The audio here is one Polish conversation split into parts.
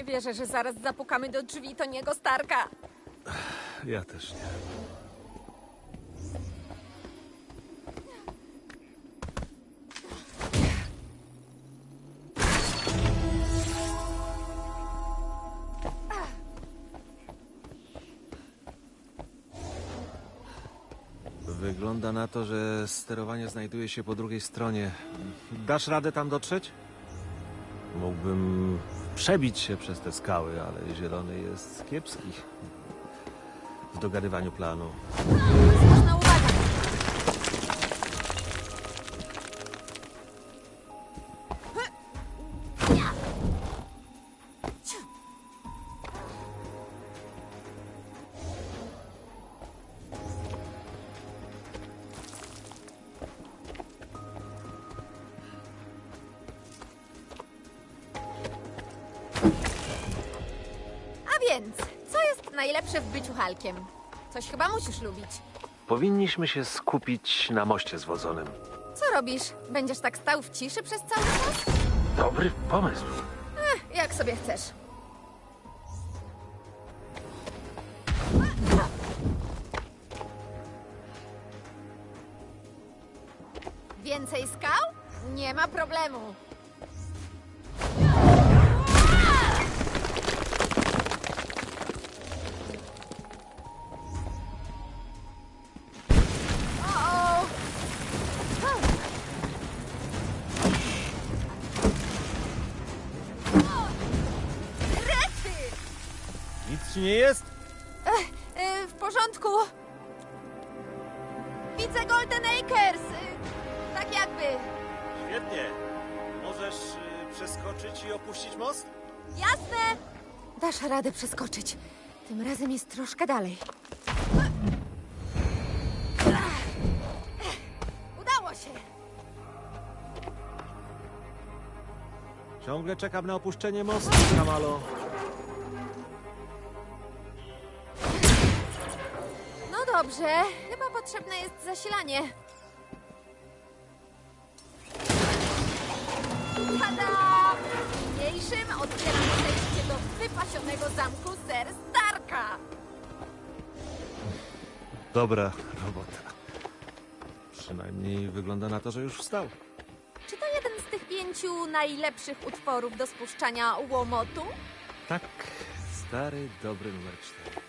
Nie wierzę, że zaraz zapukamy do drzwi Toniego Starka. Ja też nie. Wygląda na to, że sterowanie znajduje się po drugiej stronie. Dasz radę tam dotrzeć? Mógłbym przebić się przez te skały, ale zielony jest kiepski w dogadywaniu planu. Halkiem? Coś chyba musisz lubić. Powinniśmy się skupić na moście zwodzonym. Co robisz? Będziesz tak stał w ciszy przez cały czas? Dobry pomysł. Jak sobie chcesz. Więcej skał? Nie ma problemu. Ci nie jest? Y, w porządku. Widzę Golden Acres. Y, tak jakby. Świetnie. Możesz y, przeskoczyć i opuścić most? Jasne. Dasz radę przeskoczyć. Tym razem jest troszkę dalej. Udało się. Ciągle czekam na opuszczenie mostu, Kamalo. Dobrze. Chyba potrzebne jest zasilanie. Tada! Niniejszym otwieramy przejście do wypasionego zamku Ser Starka. Dobra robota. Przynajmniej wygląda na to, że już wstał. Czy to jeden z tych pięciu najlepszych utworów do spuszczania łomotu? Tak, stary, dobry numer cztery.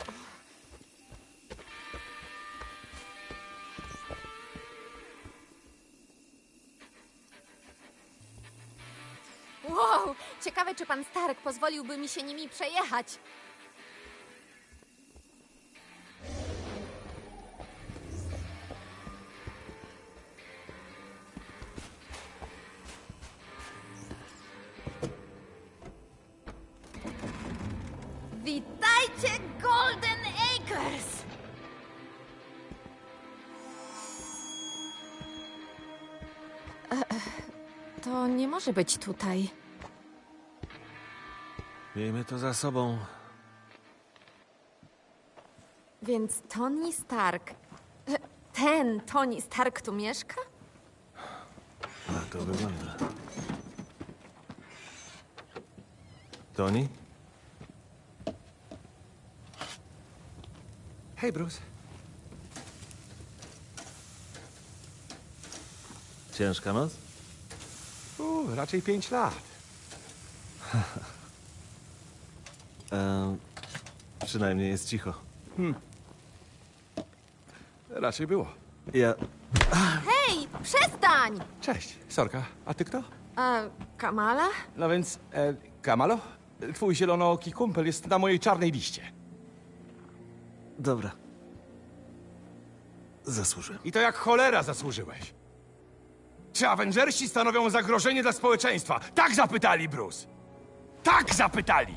Ciekawe, czy pan Stark pozwoliłby mi się nimi przejechać. Witajcie, Golden Acres! To nie może być tutaj. Miejmy to za sobą. Więc Tony Stark. Ten Tony Stark tu mieszka? Na to wygląda. Tony? Hej, Bruce. Ciężka noc? U, raczej pięć lat. Ehm, przynajmniej jest cicho. Raczej było. Ja... Hej, przestań! Cześć, Sorka. A ty kto? A, Kamala? No więc, e, Kamalo? Twój zielonooki kumpel jest na mojej czarnej liście. Dobra. Zasłużyłem. I to jak cholera zasłużyłeś. Czy Avengersi stanowią zagrożenie dla społeczeństwa? Tak zapytali, Bruce. Tak zapytali!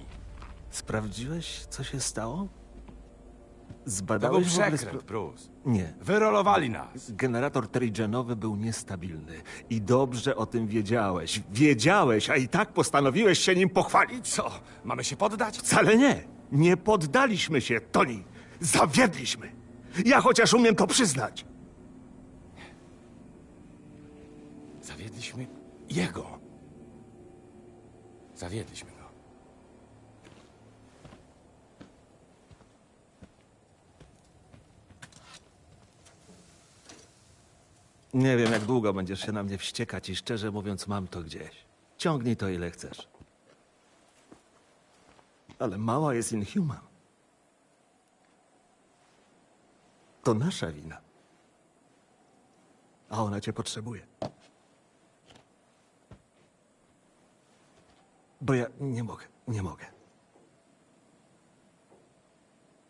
Sprawdziłeś, co się stało? To był Zbadałeś w ogóle... przekręt, Bruce. Nie. Wyrolowali nas. Generator trigenowy był niestabilny. I dobrze o tym wiedziałeś. Wiedziałeś, a i tak postanowiłeś się nim pochwalić? Co, mamy się poddać? Wcale nie. Nie poddaliśmy się, Tony. Zawiedliśmy. Ja chociaż umiem to przyznać. Zawiedliśmy jego. Zawiedliśmy go. Nie wiem, jak długo będziesz się na mnie wściekać i szczerze mówiąc, mam to gdzieś. Ciągnij to ile chcesz. Ale mała jest inhuman. To nasza wina. A ona cię potrzebuje. Bo ja nie mogę, nie mogę.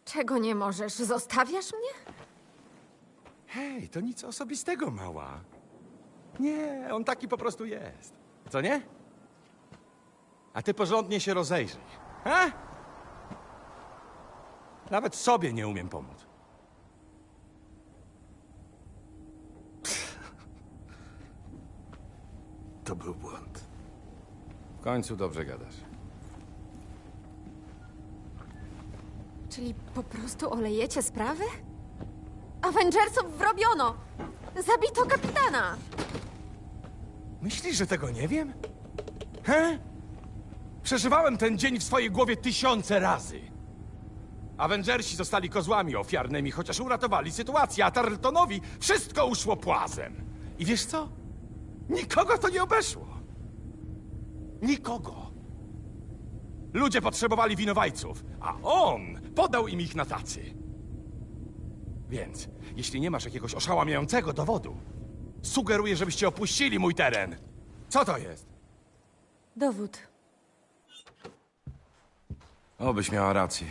Czego nie możesz? Zostawiasz mnie? Hej, to nic osobistego, mała. Nie, on taki po prostu jest. Co nie? A ty porządnie się rozejrzyj. Ha? Nawet sobie nie umiem pomóc. To był błąd. W końcu dobrze gadasz. Czyli po prostu olejecie sprawy? Avengersów wrobiono! Zabito kapitana! Myślisz, że tego nie wiem? He? Przeżywałem ten dzień w swojej głowie tysiące razy. Avengersi zostali kozłami ofiarnymi, chociaż uratowali sytuację, a Tarletonowi wszystko uszło płazem. I wiesz co? Nikogo to nie obeszło. Nikogo. Ludzie potrzebowali winowajców, a on podał im ich na tacy. Więc, jeśli nie masz jakiegoś oszałamiającego dowodu, sugeruję, żebyście opuścili mój teren. Co to jest? Dowód. Obyś miała rację.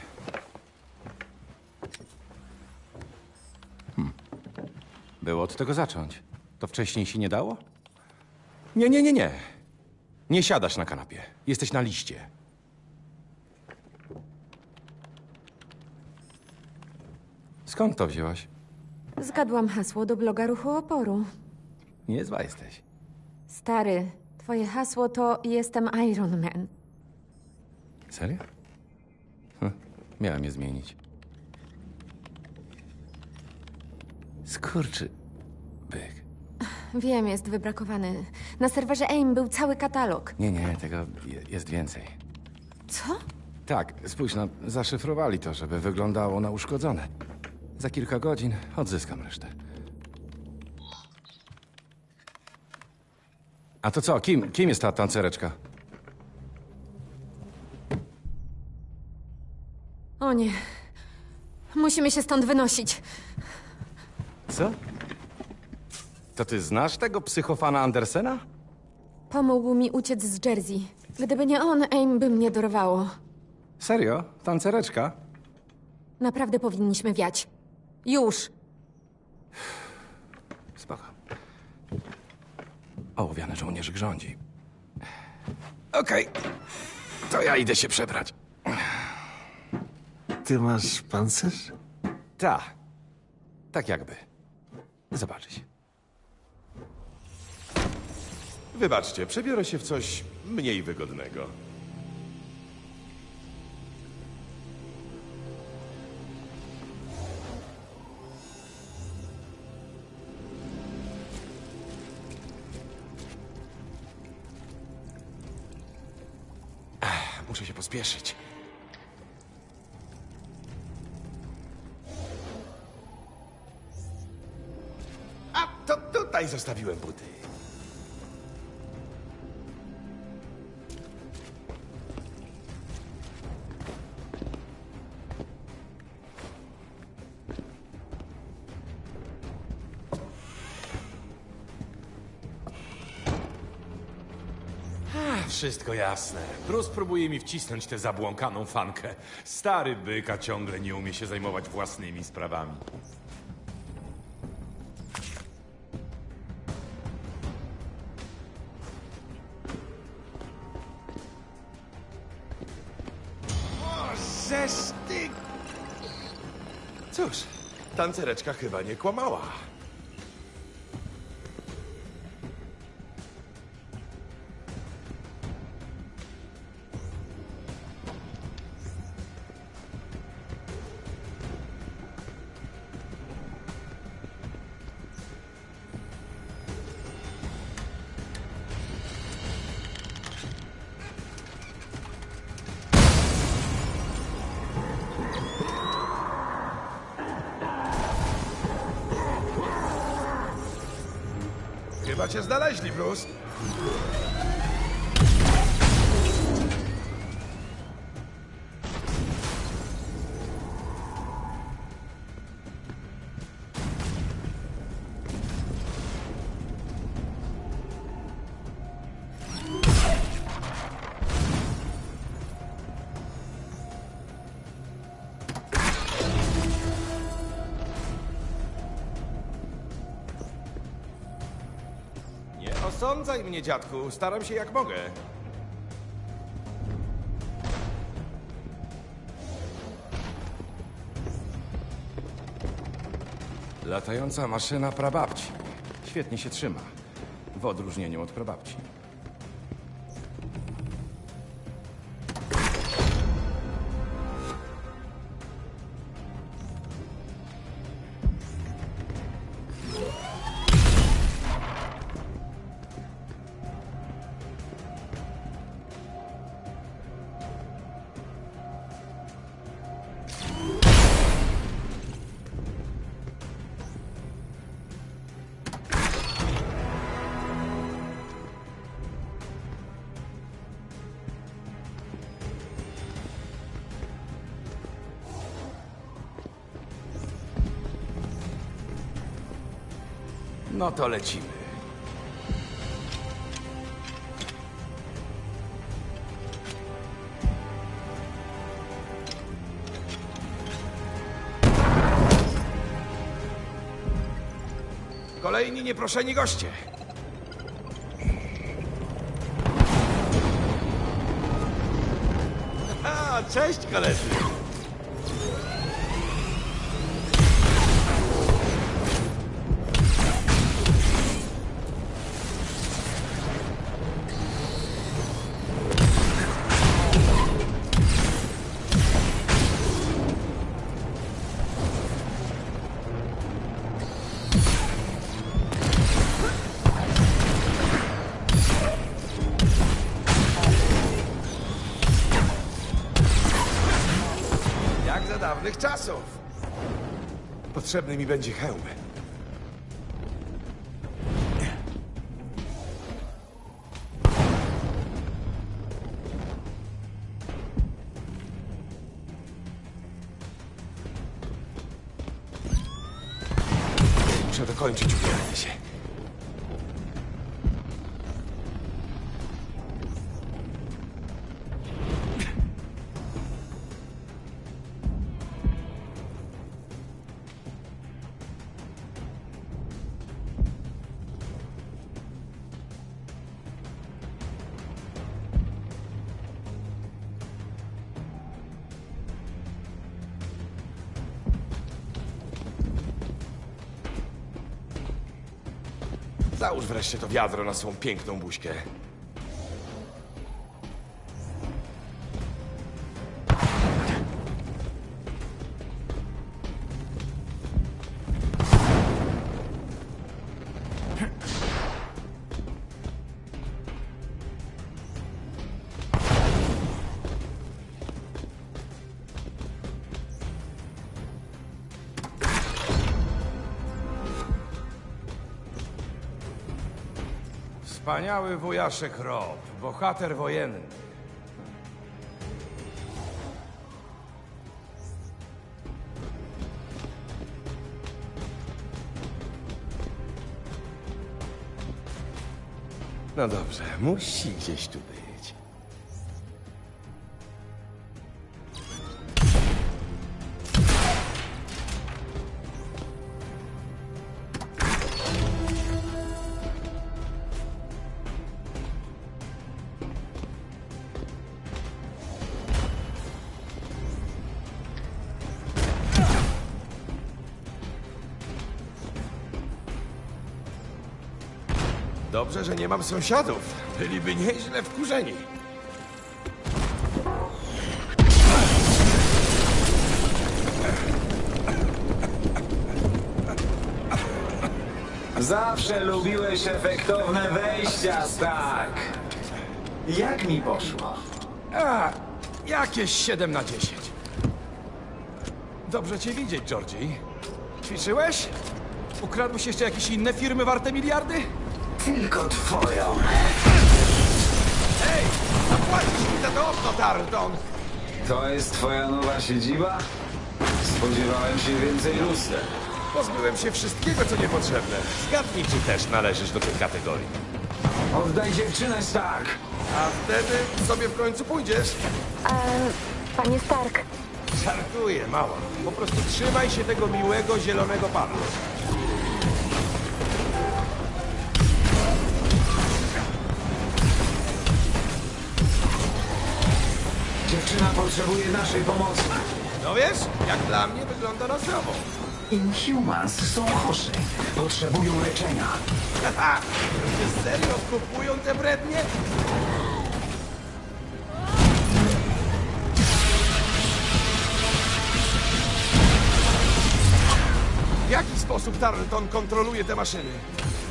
Hmm. Było od tego zacząć. To wcześniej się nie dało? Nie, nie, nie, nie. Nie siadasz na kanapie. Jesteś na liście. Skąd to wzięłaś? Zgadłam hasło do bloga Ruchu Oporu. Niezła jesteś. Stary, twoje hasło to Jestem Iron Man. Serio? Hm, miałem je zmienić. Skurczy... byk. Wiem, jest wybrakowany. Na serwerze AIM był cały katalog. Nie, nie, tego je- jest więcej. Co? Tak, spójrz, no, zaszyfrowali to, żeby wyglądało na uszkodzone. Za kilka godzin odzyskam resztę. A to co, kim, kim jest ta tancereczka? O nie. Musimy się stąd wynosić. Co? To ty znasz tego psychofana Andersena? Pomógł mi uciec z Jersey. Gdyby nie on, AIM by mnie dorwało. Serio? Tancereczka? Naprawdę powinniśmy wiać. Już. Spoko. Ołowiany żołnierzyk rządzi. Okej, to ja idę się przebrać. Ty masz pancerz? Ta. Tak jakby. Zobaczyć. Wybaczcie, przebiorę się w coś mniej wygodnego. Muszę się pospieszyć. A, to tutaj zostawiłem buty. Wszystko jasne. Bruce próbuje mi wcisnąć tę zabłąkaną fankę. Stary byka ciągle nie umie się zajmować własnymi sprawami. Żeż ty... Cóż, tancereczka chyba nie kłamała. Znaleźli, Bruce. Osądzaj mnie, dziadku. Staram się jak mogę. Latająca maszyna prababci. Świetnie się trzyma. W odróżnieniu od prababci. No to lecimy. Kolejni nieproszeni goście. Cześć, koledzy. Dawnych czasów. Potrzebny mi będzie hełm. Załóż wreszcie to wiadro na swą piękną buźkę. Wspaniały wujaszek Rob, bohater wojenny. No dobrze, musi gdzieś tu być. Nie mam sąsiadów. Byliby nieźle wkurzeni. Zawsze lubiłeś efektowne wejścia, Stark. Jak mi poszło? A, jakieś 7 na 10. Dobrze cię widzieć, Georgie. Ćwiczyłeś? Ukradłeś jeszcze jakieś inne firmy warte miliardy? Tylko twoją. Ej, zapłacisz mi za to okno, Tarleton! To jest twoja nowa siedziba? Spodziewałem się więcej luster. Pozbyłem się wszystkiego, co niepotrzebne. Zgadnij, czy też należysz do tej kategorii. Oddaj dziewczynę, Stark! A wtedy sobie w końcu pójdziesz. Panie Stark, Żartuję, mała. Po prostu trzymaj się tego miłego, zielonego pana. Dziewczyna potrzebuje naszej pomocy. No wiesz, jak dla mnie wygląda na zdrowo. Inhumans są chorzy. Potrzebują leczenia. Haha, ludzie serio kupują te brednie? W jaki sposób Tarleton kontroluje te maszyny?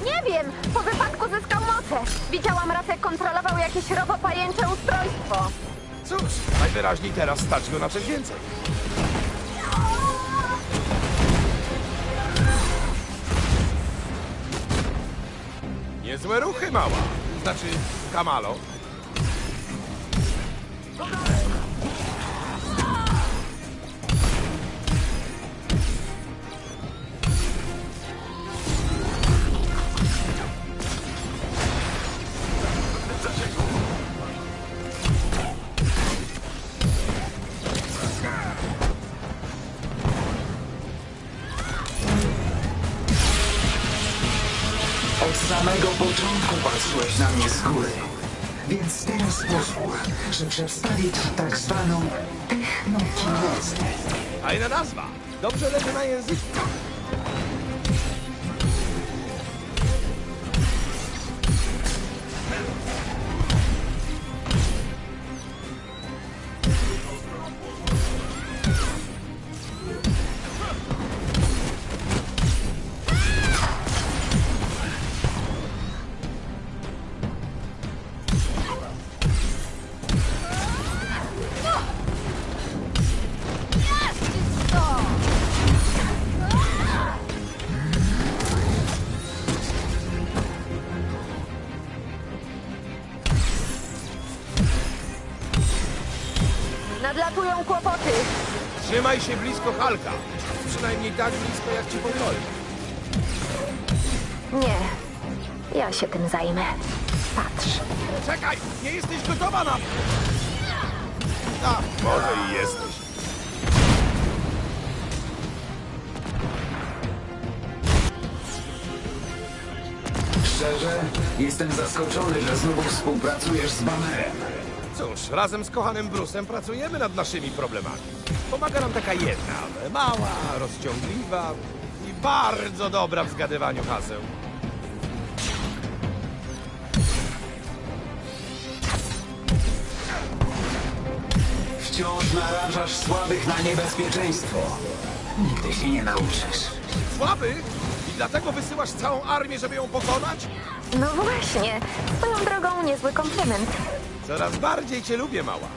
nie wiem, po wypadku zyskał moce. Widziałam raz, jak kontrolował jakieś robopajęcze ustrojstwo. Cóż, najwyraźniej teraz stać go na coś więcej. Niezłe ruchy, mała. Znaczy, Kamalo. Więc teraz pozwól, że przedstawię ci tak zwaną technokinezę. Fajna nazwa. Dobrze leży na języku. Nadlatują kłopoty. Trzymaj się blisko Halka. Przynajmniej tak blisko, jak ci pozwoli. Nie, ja się tym zajmę. Patrz. Czekaj, nie jesteś gotowa na... A, może i jesteś. Szczerze, jestem zaskoczony, że znowu współpracujesz z Bannerem. Cóż, razem z kochanym Brusem pracujemy nad naszymi problemami. Pomaga nam taka jedna, ale mała, rozciągliwa i bardzo dobra w zgadywaniu haseł. Wciąż narażasz słabych na niebezpieczeństwo. Nigdy się nie nauczysz. Słaby? I dlatego wysyłasz całą armię, żeby ją pokonać? No właśnie, swoją drogą niezły komplement. Coraz bardziej cię lubię, mała.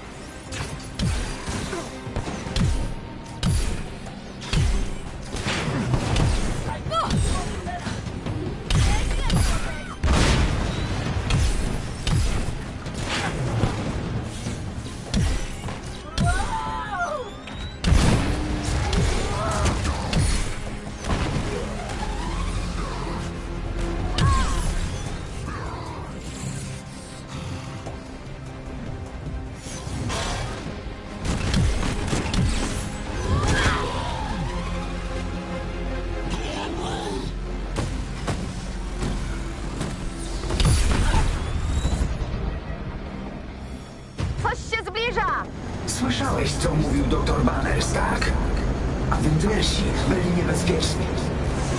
Słyszałeś, co mówił doktor Banner, Stark? Avengersi byli niebezpieczni.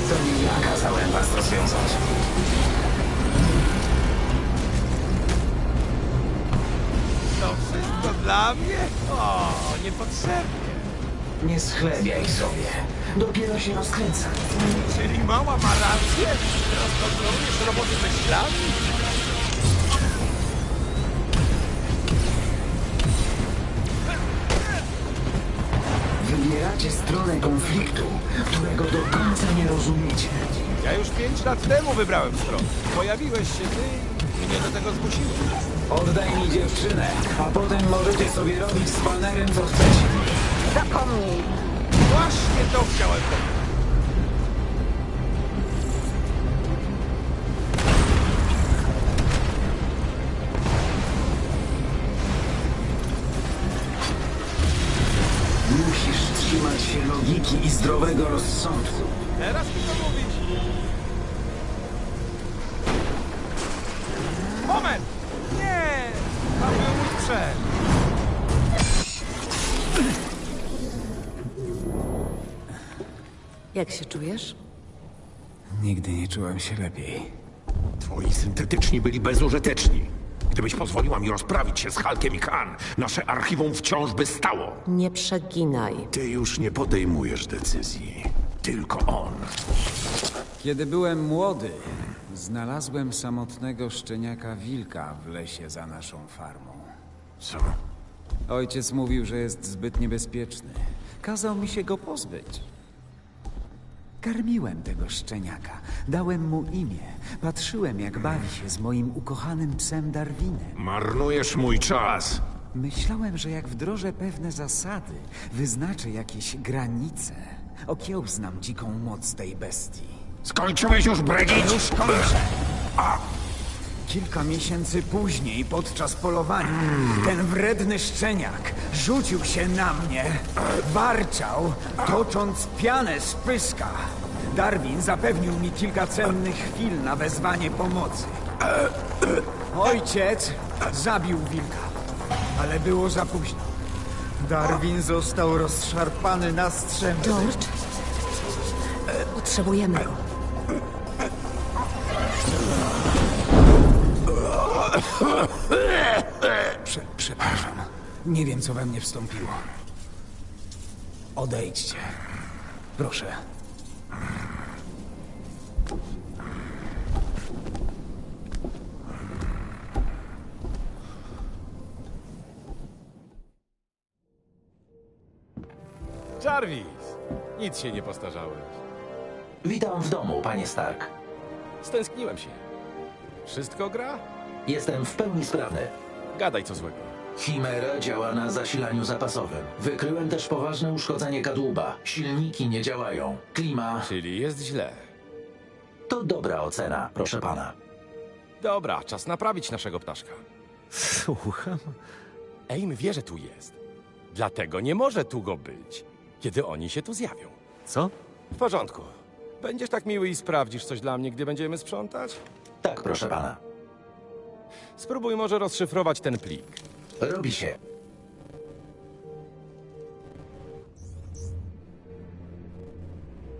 To nie ja kazałem was rozwiązać. To wszystko dla mnie? O, niepotrzebnie. Nie schlebiaj sobie. Dopiero się rozkręcam. Czyli mała ma rację? Teraz kontrolujesz roboty myślami? Wybieracie stronę konfliktu, którego do końca nie rozumiecie. Ja już pięć lat temu wybrałem stronę. Pojawiłeś się ty i mnie do tego zmusiłeś. Oddaj mi dziewczynę, a potem możecie sobie robić z panerem co chcecie. Zapomnij. Właśnie to chciałem powiedzieć. Logiki i zdrowego rozsądku. Teraz mi to mówić. Moment! Nie! Tam był mój sprzęt. Jak się czujesz? Nigdy nie czułem się lepiej. Twoi syntetyczni byli bezużyteczni. Gdybyś pozwoliła mi rozprawić się z Hulkiem i Khan, nasze archiwum wciąż by stało. Nie przeginaj. Ty już nie podejmujesz decyzji. Tylko on. Kiedy byłem młody, znalazłem samotnego szczeniaka wilka w lesie za naszą farmą. Co? Ojciec mówił, że jest zbyt niebezpieczny. Kazał mi się go pozbyć. Karmiłem tego szczeniaka, dałem mu imię, patrzyłem jak bawi się z moim ukochanym psem Darwinem. Marnujesz mój czas. Myślałem, że jak wdrożę pewne zasady, wyznaczę jakieś granice, okiełznam dziką moc tej bestii. Skończyłeś już bredzić? Już kończę. Kilka miesięcy później, podczas polowania, ten wredny szczeniak rzucił się na mnie, warczał, tocząc pianę z pyska. Darwin zapewnił mi kilka cennych chwil na wezwanie pomocy. Ojciec zabił wilka, ale było za późno. Darwin został rozszarpany na strzępy. George? Potrzebujemy go. Prze przepraszam. Nie wiem, co we mnie wstąpiło. Odejdźcie. Proszę. Jarvis, nic się nie postarzałeś. Witam w domu, panie Stark. Stęskniłem się. Wszystko gra? Jestem w pełni sprawny. Gadaj co złego. Chimera działa na zasilaniu zapasowym. Wykryłem też poważne uszkodzenie kadłuba. Silniki nie działają. Klima Czyli jest źle. to dobra ocena, proszę pana. Dobra, czas naprawić naszego ptaszka. Słucham? Aim wie, że tu jest. Dlatego nie może tu go być, kiedy oni się tu zjawią. Co? W porządku. Będziesz tak miły i sprawdzisz coś dla mnie, gdy będziemy sprzątać? Tak, proszę pana. Spróbuj może rozszyfrować ten plik. Robi się.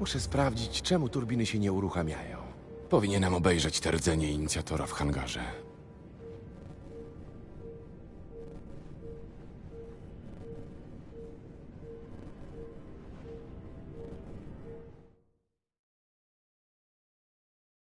Muszę sprawdzić, czemu turbiny się nie uruchamiają. Powinienem obejrzeć te rdzenie inicjatora w hangarze.